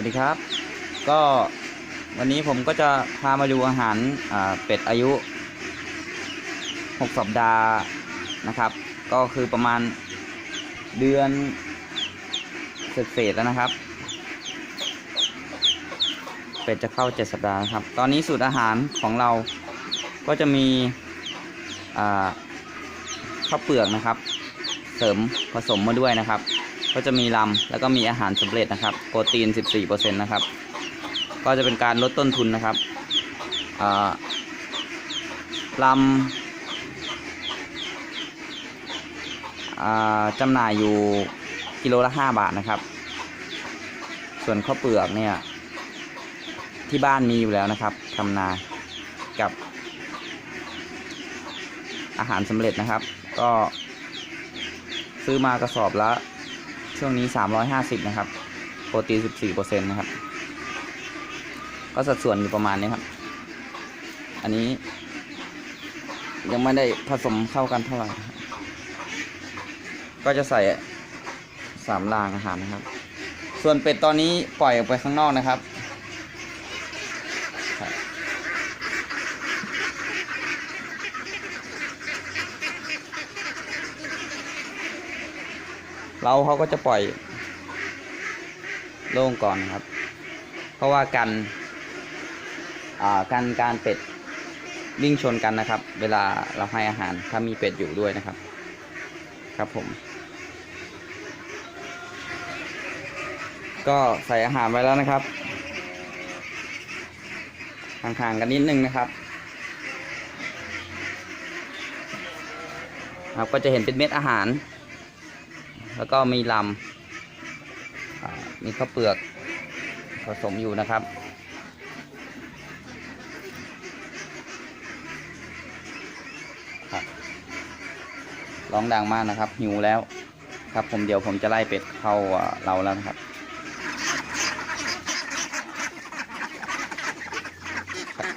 วัสดีครับ ก็วันนี้ผมก็จะพามาดูอาหารเป็ดอายุ 6 สัปดาห์นะครับ ก็คือประมาณเดือนเศษๆแล้วนะครับ เป็ดจะเข้า 7 สัปดาห์นะครับ ตอนนี้สูตรอาหารของเราก็จะมีข้าวเปลือกนะครับ เสริมผสมมาด้วยนะครับ ก็จะมีลำแล้วก็มีอาหารสำเร็จนะครับ โปรตีน 14%นะครับ ก็จะเป็นการลดต้นทุนนะครับลำจำหน่ายอยู่กิโลละ 5 บาทนะครับ ส่วนข้าวเปลือกเนี่ย ที่บ้านมีอยู่แล้วนะครับทำนากับอาหารสำเร็จนะครับ ก็ซื้อมากระสอบละ ช่วงนี้ 350 นะครับ โปรตีน 14%นะครับ ก็สัดส่วนอยู่ประมาณนี้ครับ อันนี้ ยังไม่ได้ผสมเข้ากันเท่าไหร่ ก็จะใส่สามรางอาหารนะครับ ส่วนเป็ดตอนนี้ปล่อยออกไปข้างนอกนะครับ เราเขาก็จะปล่อยโล่งก่อนครับ เพราะว่ากันอ่ากันการเป็ดวิ่งชนกันนะครับ เวลาเราให้อาหารถ้ามีเป็ดอยู่ด้วยนะครับ ครับผม ก็ใส่อาหารไว้แล้วนะครับห่างๆกันนิดนึงนะครับครับก็จะเห็นเป็นเม็ดอาหาร แล้วก็มีลำมีข้าวเปลือกผสมอยู่นะครับ ร้องดังมากนะครับ หิวแล้ว ครับผมเดี๋ยวผมจะไล่เป็ดเข้าอ่าเราแล้วนะครับ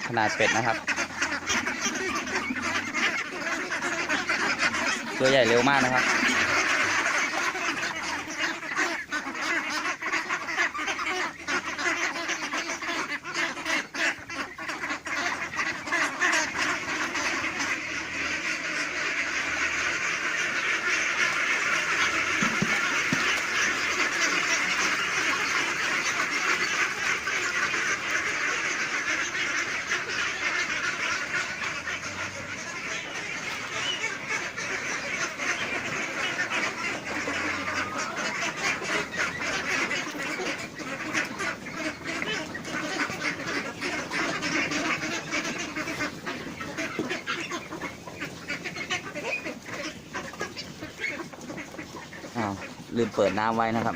ขนาดเป็ดนะครับ ตัวใหญ่เร็วมากนะครับ อ้าว ลืมเปิดน้ำไว้นะครับ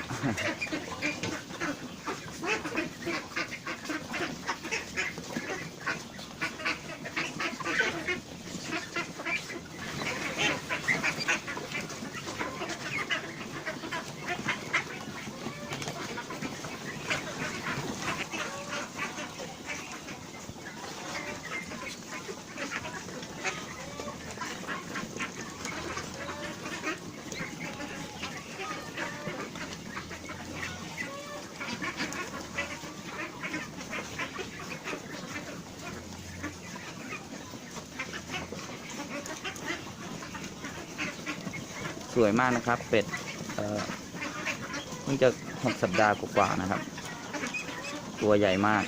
สวยมากนะครับ เป็ดเพิ่งจะหกสัปดาห์กว่าๆนะครับ ตัวใหญ่มาก